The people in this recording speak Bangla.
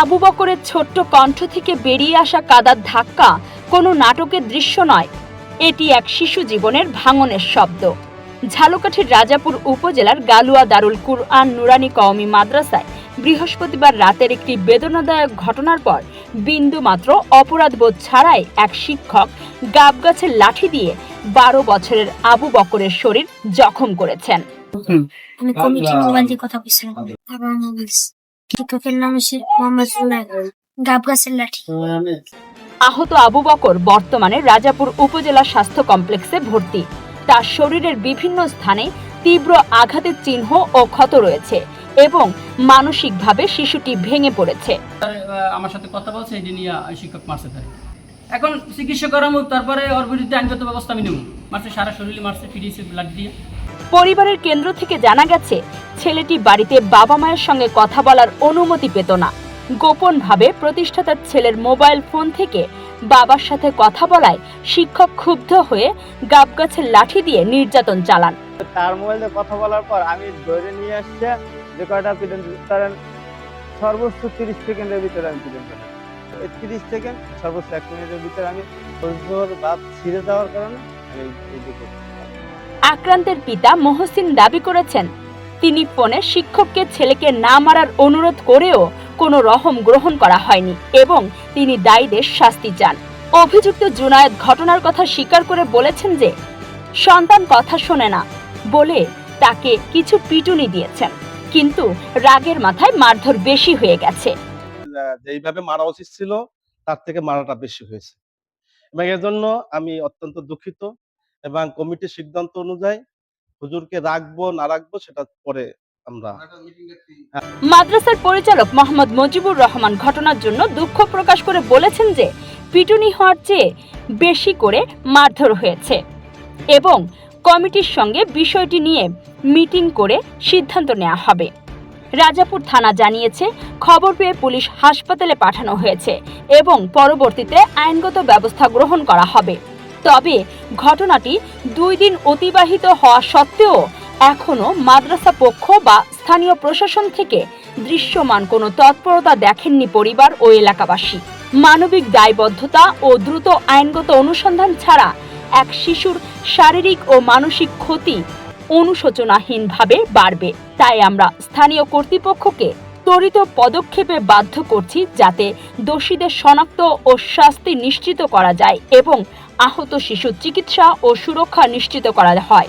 আবু বকরের ছোট্ট কণ্ঠ থেকে বেরিয়ে আসা কাদার ধাক্কা কোনো নাটকের দৃশ্য নয়। এটি এক শিশু জীবনের ভাঙনের শব্দ। ঝালকাঠির রাজাপুর উপজেলার গালুয়া দারুল কুরআন নুরানি কওমি মাদ্রাসায় বৃহস্পতিবার রাতের একটি বেদনাদায়ক ঘটনার পর বিন্দু বিন্দুমাত্র অপরাধবোধ ছাড়াই এক শিক্ষক গাবগাছের লাঠি দিয়ে বারো বছরের আবু বকরের শরীর জখম করেছেন। শিক্ষকের নাম মোহাম্মদ লাঠি। আহত আবু বকর বর্তমানে রাজাপুর উপজেলা স্বাস্থ্য কমপ্লেক্সে ভর্তি। তার শরীরের বিভিন্ন স্থানে তীব্র আঘাতের চিহ্ন ও ক্ষত রয়েছে এবং মানসিকভাবে শিশুটি ভেঙে পড়েছে। আমার সাথে কথা বলছে এটি নিয়ে শিক্ষক মারছে তাই। এখন চিকিৎসা করামু তারপরে ওর বিরুদ্ধে আইনগত ব্যবস্থা আমি নেব। মারছে সারা শরীরে মারছে পিডিসি ব্লাড দিয়ে। পরিবারের কেন্দ্র থেকে জানা গেছে ছেলেটি বাড়িতে বাবা মায়ের সঙ্গে কথা বলার অনুমতি পেত না। গোপনভাবে প্রতিষ্ঠাতার ছেলের মোবাইল ফোন থেকে বাবার সাথে কথা বলায় শিক্ষক ক্ষুব্ধ হয়ে গাবগাছের লাঠি দিয়ে নির্যাতন চালান। তার মোবাইলে কথা বলার পর আমি ধরে নিয়ে আসছে যে কয়টা পিটন সর্বোচ্চ তিরিশ সেকেন্ডের ভিতরে আমি পিটন তিরিশ সেকেন্ড সর্বোচ্চ এক মিনিটের ভিতরে আমি সহ্যর বাদ ছিঁড়ে দেওয়ার কারণে আমি আক্রান্তের পিতা মহসিন দাবি করেছেন তিনি ফোনে শিক্ষককে ছেলেকে না মারার অনুরোধ করেও কোনো রহম গ্রহণ করা হয়নি এবং তিনি দায়ীদের শাস্তি চান। অভিযুক্ত জুনায়েদ ঘটনার কথা স্বীকার করে বলেছেন যে, সন্তান কথা শোনে না বলে তাকে কিছু পিটুনি দিয়েছেন। কিন্তু রাগের মাথায় মারধর বেশি হয়ে গেছে। যেইভাবে মারা উচিত ছিল, তার থেকে মারাটা বেশি হয়েছে। এবং জন্য আমি অত্যন্ত দুঃখিত এবং কমিটির সিদ্ধান্ত অনুযায়ী হুজুরকে রাখব না রাখব সেটা পরে আমরা মাদ্রাসার পরিচালক মোহাম্মদ মজিবুর রহমান ঘটনার জন্য দুঃখ প্রকাশ করে বলেছেন যে পিটুনি হওয়ার চেয়ে বেশি করে মারধর হয়েছে এবং কমিটির সঙ্গে বিষয়টি নিয়ে মিটিং করে সিদ্ধান্ত নেওয়া হবে। রাজাপুর থানা জানিয়েছে খবর পেয়ে পুলিশ হাসপাতালে পাঠানো হয়েছে এবং পরবর্তীতে আইনগত ব্যবস্থা গ্রহণ করা হবে। তবে ঘটনাটি দুই দিন অতিবাহিত হওয়া সত্ত্বেও এখনও মাদ্রাসা পক্ষ বা স্থানীয় প্রশাসন থেকে দৃশ্যমান কোনো তৎপরতা দেখেননি পরিবার ও এলাকাবাসী। মানবিক দায়বদ্ধতা ও দ্রুত আইনগত অনুসন্ধান ছাড়া এক শিশুর শারীরিক ও মানসিক ক্ষতি অনুশোচনাহীনভাবে বাড়বে। তাই আমরা স্থানীয় কর্তৃপক্ষকে ত্বরিত পদক্ষেপে বাধ্য করছি যাতে দোষীদের শনাক্ত ও শাস্তি নিশ্চিত করা যায় এবং আহত শিশুর চিকিৎসা ও সুরক্ষা নিশ্চিত করা হয়।